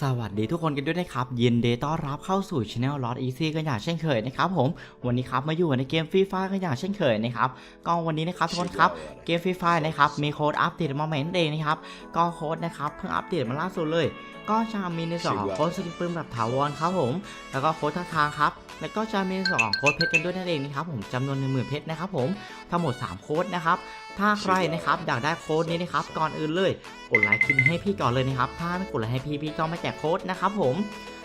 สวัสดีทุกคนกันด้วยนะครับ ยินดีต้อนรับเข้าสู่ช anel Lord Easy กันอย่างเช่นเคยนะครับผมวันนี้ครับมาอยู่ในเกมฟรีไฟกันอย่างเช่นเคยนะครับก็วันนี้นะครับทุกคนครับเกมฟรีไฟนะครับมีโค้ดอัปเดตมาใหม่นั่นเองนะครับก็โค้ดนะครับเพิ่งอัปเดตมาล่าสุดเลย ก็จะมีในส่วนของโค้ดสกินปืนแบบถาวรครับผมแล้วก็โค้ดท่าทางครับแล้วก็จะมีในส่วนของโค้ดเพชรกันด้วยนั่นเองนะครับผมจำนวนหนึ่งหมื่นเพชรนะครับผมทั้งหมด 3 โค้ดนะครับ ถ้าใครนะครับอยากได้โค้ดนี้นะครับก่อนอื่นเลย กดไลค์คลิปให้พี่ก่อนเลยนะครับ ถ้าไม่กดไลค์ให้พี่พี่ก็ไม่แจกโค้ดนะครับผม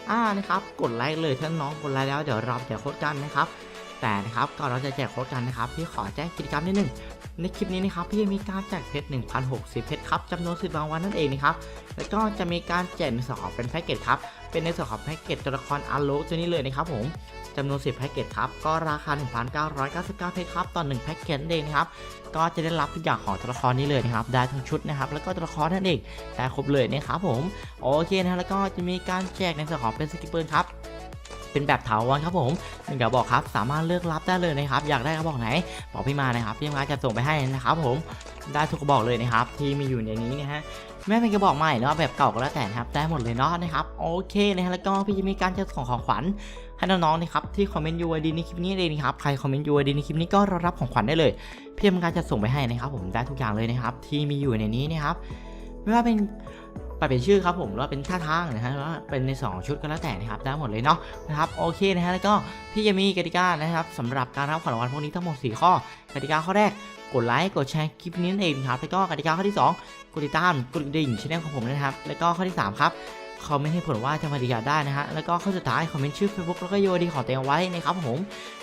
อ่านะครับกดไลค์เลยถ้าน้องกดไลค์แล้วเดี๋ยวเราแจกโค้ดกันนะครับแต่นะครับก่อนเราจะแจกโค้ดกันนะครับพี่ขอแจ้งกิจกรรมนิดนึงในคลิปนี้นะครับพี่มีการแจกเพชร1,060เพชรครับจำนวน10รางวัลนั่นเองนะครับแล้วก็จะมีการแจกสองเป็นแพ็กเกจครับ เป็นในส่วนของแพ็กเกจตัวละครอาร์โลตัวนี้เลยนะครับผมจำนวน 10 แพ็กเกจครับ ก็ราคา 1,999 เพชรครับ ต่อ 1 แพ็กเกจนั่นเองนะครับ ก็จะได้รับทุกอย่างของตัวละครนี้เลยนะครับ ได้ทั้งชุดนะครับ แล้วก็ตัวละครนั่นเองได้ครบเลยนะครับผม โอเคนะ แล้วก็จะมีการแจกในส่วนของเป็นสกิปเปิลครับเป็นแบบถาวรครับผมหนึ่งกระบอกครับ สามารถเลือกรับได้เลยนะครับ อยากได้กระบอกไหน บอกพี่มานะครับ พี่มาจะส่งไปให้นะครับผม ได้ทุกกระบอกเลยนะครับ ที่มีอยู่ในนี้นะฮะ แม้เป็นกระบอกใหม่เนาแบบเก่าก็แล้วแต่นะครับได้หมดเลยเนาะนะครับโอเคนะฮะแล้วก็พี่จะมีการจัดส่งของขวัญให้น้องๆนะครับที่คอมเมนต์ UID ในคลิปนี้เลยนะครับใครคอมเมนต์ UID ในคลิปนี้ก็รับของขวัญได้เลยพี่ทำการจะส่งไปให้นะครับ ผมได้ทุกอย่างเลยนะครับ ที่มีอยู่ในนี้นะครับไม่ว่าเป็นปเป็นชื่อครับผมหรือว่าเป็นท่าทางนะฮะหรือว่าเป็นใน 2 ชุดก็แล้วแต่นะครับได้หมดเลยเนาะนะครับโอเคนะฮะแล้วก็พี่จะมีกติกานะครับสำหรับการรับของรางวัลพวกนี้ทั้งหมด 4 ข้อกติกาข้อแรก กดไลค์ กดแชร์คลิปนี้นั่นเองครับ แล้วก็กติกาข้อที่ 2 กดติดตาม กดดิ่งช่องของผมนะครับ แล้วก็ข้อที่ 3 ครับ คอมเมนต์ให้ผลว่าจะมาดีกาได้นะฮะ แล้วก็ข้อสุดท้ายคอมเมนต์ชื่อ Facebook แล้วก็โยดีของตัวเองไว้นะครับผม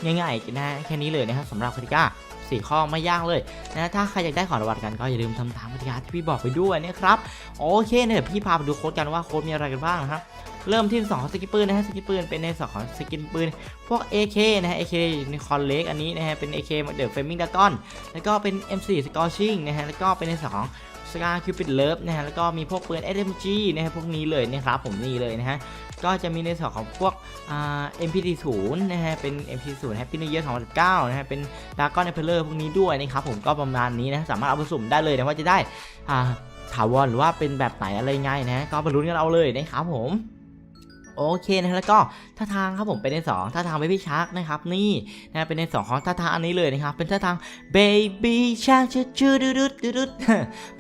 ง่ายๆนะแค่นี้เลยนะครับสำหรับกติกาสี่ข้อไม่ยากเลยนะถ้าใครอยากได้ของรางวัลกันก็อย่าลืมทำตามกติกาที่พี่บอกไปด้วยนะครับ โอเคเนี่ยเดี๋ยวพี่พาไปดูโค้ดกันว่าโค้ดมีอะไรกันบ้างนะครับ เริ่มที่2ของสกิปปืนนะฮะสกิปปืนเป็นในสองของสกินปืนพวก AK นะฮะ AK ในคอนเล็กอันนี้นะฮะเป็น AK เดอะเฟมิงดากอนแล้วก็เป็น M4 Scorching นะฮะแล้วก็เป็นในสองสกาคิวปิดเลิฟนะฮะแล้วก็มีพวกปืน SMG นะฮะพวกนี้เลยนะครับผมนี่เลยนะฮะก็จะมีในส่วนของพวกอ่า MP40 นะฮะเป็น MP40 Happy New Year 2019นะฮะเป็นดากอนเอเพลอร์พวกนี้ด้วยนะครับผมก็ประมาณนี้นะสามารถเอาไปสุ่มได้เลยนะว่าจะได้อ่าถาวรหรือว่าเป็นแบบไหนอะไรไงนะก็ไปลุ้นกันเอาเลยนะครับผม โอเคนะแล้วก็ท่าทางครับผมเป็นในสองท่าทางเบบี้ชาร์กนะครับนี่นะเป็นในสองของท่าทางอันนี้เลยนะครับเป็นท่าทางเบบี้ชาร์กชื่อชื่อดืดดดดด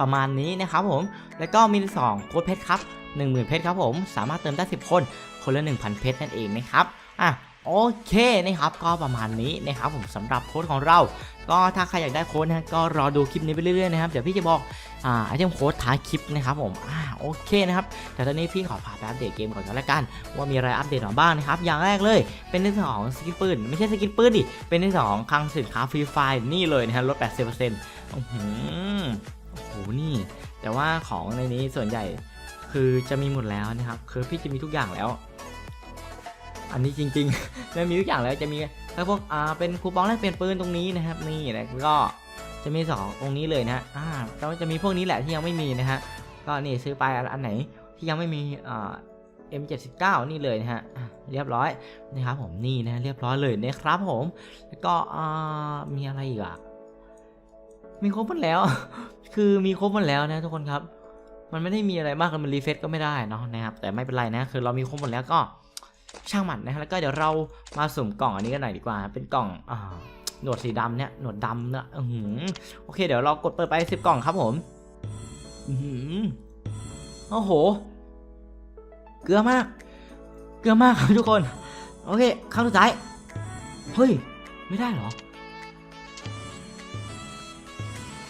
ประมาณนี้นะครับผมแล้วก็มีในสองโค้ดเพชรครับ10,000เพชรครับผมสามารถเติมได้10คนคนละ1,000เพชรนั่นเองนะครับอะ โอเคนะครับก็ประมาณนี้นะครับผมสำหรับโค้ดของเรา ก็ถ้าใครอยากได้โค้ดนะก็รอดูคลิปนี้ไปเรื่อยๆนะครับเดี๋ยวพี่จะบอกอ่าไอเทมโค้ดท้ายคลิปนะครับผมอ่าโอเคนะครับแต่ตอนนี้พี่ขอพาไปอัปเดตเกมก่อนก็แล้วกัน ว่ามีอะไรอัปเดตมาบ้างนะครับอย่างแรกเลยเป็นในส่วนของสกินปืนไม่ใช่สกินปืนดิเป็นในส่วนของคลังสินค้าฟรีไฟนี่เลยนะฮะลด 80%อื้อหือโอ้โหนี่ แต่ว่าของในนี้ส่วนใหญ่คือจะมีหมดแล้วนะครับคือพี่จะมีทุกอย่างแล้ว อันนี้จริงๆไม่มีทุกอย่างแล้วจะมีถ้าพวกอ่าเป็นคูปองแลกเปลี่ยนปืนตรงนี้นะครับนี่นะก็จะมีสองตรงนี้เลยนะฮะอ่าแล้วจะมีพวกนี้แหละที่ยังไม่มีนะฮะก็นี่ซื้อไปอันไหนที่ยังไม่มีอ่า M79 นี่เลยนะฮะเรียบร้อยนะครับผมนี่นะเรียบร้อยเลยนะครับผมแล้วก็อ่ามีอะไรอีกอะมีครบหมดแล้ว คือมีครบหมดแล้วนะทุกคนครับ มันไม่ได้มีอะไรมากมันรีเฟซก็ไม่ได้เนาะนะครับแต่ไม่เป็นไรนะคือเรามีครบหมดแล้วก็ ช่างมันนะฮะแล้วก็เดี๋ยวเรามาสุ่มกล่องอันนี้กันหน่อยดีกว่า เป็นกล่องอ่าหนวดสีดำเนี่ยหนวดดำเนี่ยอือโอเค เดี๋ยวเรากดเปิดไปสิบกล่องครับผมอือหือโอ้โห เกลือมาก เกลือมากครับทุกคน โอเคครั้งสุดท้าย เฮ้ย ไม่ได้เหรอ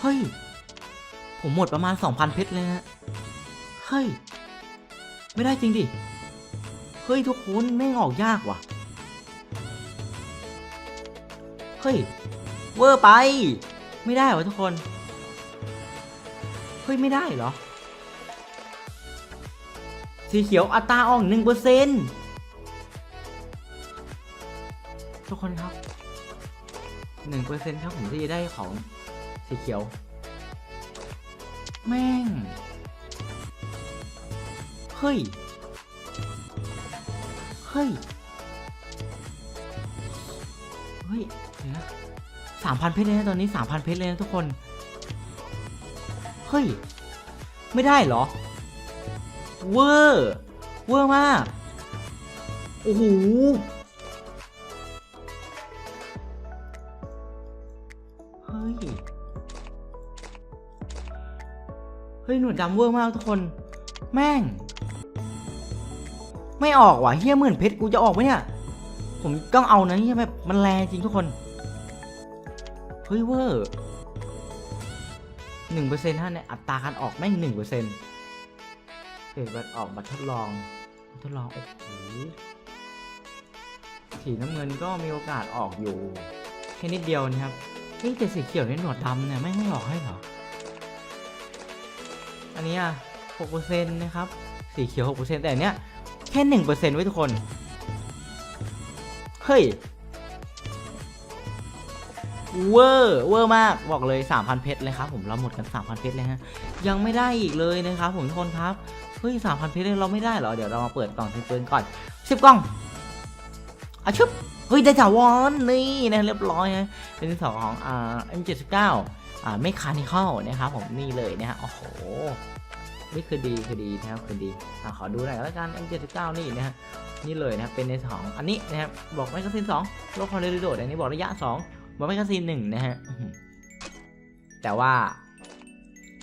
เฮ้ย ผมหมดประมาณ 2,000 เพชรเลยนะ เฮ้ย ไม่ได้จริงดิ เฮ้ยทุกคนไม่งออกยากว่ะ เฮ้ย เวอร์ไป ไม่ได้เหรอทุกคน เฮ้ย ไม่ได้เหรอ สีเขียวอัตราอ่องหนึ่งเปอร์เซ็นทุกคนครับหนึ่งเปอร์เซ็นครับผมที่จะได้ของสีเขียว แม่ง เฮ้ย ฮ้ย เฮ้ยเดี๋ยวนะสามพันเพชรเลยนะตอนนี้สามพันเพชรเลยนะทุกคน เฮ้ย ไม่ได้เหรอ เวอร์ เวอร์มาก โอ้โห เฮ้ย เฮ้ย หนวดดำเวอร์มากทุกคน แม่ง ไม่ออกว่ะเฮียหมื่นเพชรกูจะออกไหมเนี่ย ผมต้องเอานะเฮียแบบมันแรงจริงทุกคน เฮ้ยเวอร์หนึ่งเปอร์เซ็นต์ท่านเนี่ยอัตราการออกแม่งหนึ่งเปอร์เซ็นต์เกิดบัตรออกบัตรทดลอง ทดลองโอ้โหสีน้ำเงินก็มีโอกาสออกอยู่แค่นิดเดียวนะครับเฮ้ยแต่สีเขียวในหนวดดำเนี่ยแม่ไม่ออกให้เหรอ อันนี้อะหกเปอร์เซ็นต์นะครับ สีเขียวหกเปอร์เซ็นต์แต่อันเนี้ย แค่หนึ่งเปอร์เซ็นต์ไว้ทุกคน เฮ้ย เวอร์เวอร์มากบอกเลย 3,000 เพชรเลยครับผมเราหมดกัน 3,000 เพชรเลยฮะ ยังไม่ได้อีกเลยนะครับผมทุกคนครับ เฮ้ย 3,000 เพชรเราไม่ได้เหรอ เดี๋ยวเรามาเปิดกล่องที่ปืนก่อน 10 กล่องอะชึบเฮ้ย ได้ถาวรนี่นะเรียบร้อยฮะเป็นสองของอ่า M79 อ่าไม่คานิคอลนะครับผมนี่เลยนะฮะโอ้โห นี่คือดีคือดีนะครับคือดีอ่าขอดูหน่อยแล้วกัน M79 นี่นะฮะนี่เลยนะครับเป็นในสองอันนี้นะครับบอกไม่กระสินสองโลคอลเรโดดอันนี้บอกระยะสองบอลแมกกาซีนหนึ่งนะฮะแต่ว่า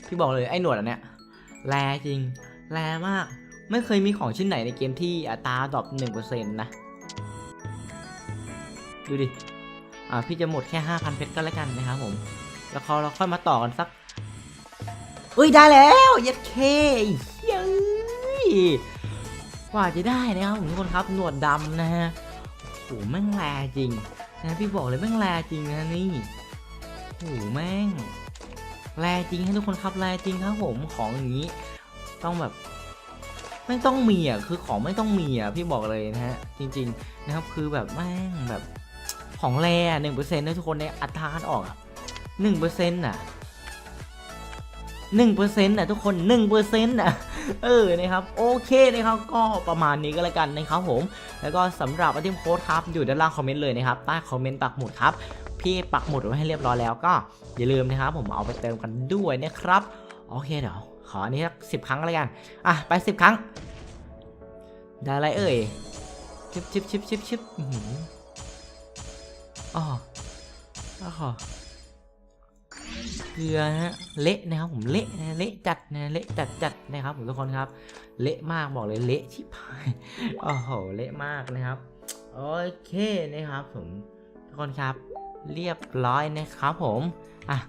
พี่บอกเลยไอ้หนวดอันเนี้ยแรจริงแรมากไม่เคยมีของชิ้นไหนในเกมที่อัตราดรอปหนึ่งเปอร์เซ็นต์นะดูดิอ่าพี่จะหมดแค่ห้าพันเพชรก็แล้วกันนะครับผม แล้วเขาเราค่อยมาต่อกันสัก เอ้ยได้แล้วยัดเคเย้ยกว่าจะได้นะครับทุกคนครับหนวดดำนะฮะโอ้โหแม่งแรจริงนะพี่บอกเลยแม่งแรจริงนะนี่โอ้โหแม่งแรจริงให้ทุกคนครับแรจริงครับผมของอย่างนี้ ต้องแบบไม่ต้องมีอะคือของไม่ต้องมีอะพี่บอกเลยนะฮะจริง ๆ นะครับคือแบบแม่งแบบของแรหนึ่งเปอร์เซ็นต์นะทุกคนในอัตราการออกหนึ่งเปอร์เซ็นต์อะ หนึ่งเปอร์เซ็นต์อะทุกคนหนึ่งเปอร์เซ็นต์อะเออนะครับโอเคนะครับก็ประมาณนี้ก็แล้วกันนะครับผม แล้วก็สำหรับอันที่โค้ดครับอยู่ด้านล่างคอมเมนต์เลยนะครับใต้คอมเมนต์ปักหมุดครับพี่ปักหมุดไว้ให้เรียบร้อยแล้วก็อย่าลืมนะครับผมเอาไปเติมกันด้วยนะครับโอเคเดี๋ยวขออันนี้สักสิบครั้งแล้วกันอะไปสิบครั้ง ได้อะไรเอ่ยชิบชิบชิบชิบชิบอ๋ออ๋อ เกลือฮะเละนะครับผมเละนะเละจัดนะเละจัดจัดนะครับผมทุกคนครับ เละมากบอกเลยเละชิบหายโอ้โหเละมากนะครับโอเคนะครับผมทุกคนครับ เรียบร้อยนะครับผมอะ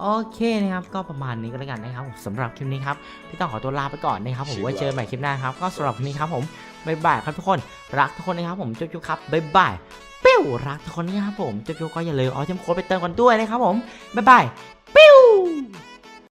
โอเคนะครับ ก็ประมาณนี้ก็แล้วกันนะครับผมสำหรับคลิปนี้ครับพี่ต้องขอตัวลาไปก่อนนะครับผมไว้เจอกันใหม่คลิปหน้าครับ ก็สำหรับคลิปนี้ครับผมบ๊ายบายครับทุกคนรักทุกคนนะครับผมจุ๊บๆครับบ๊ายบาย ปิ้วรักทุกคนนะครับผมจุ๊บๆก็อย่าลืมเอาเทมโค้ดไปเติมกันด้วยนะครับผม บ๊ายบายปิ้ว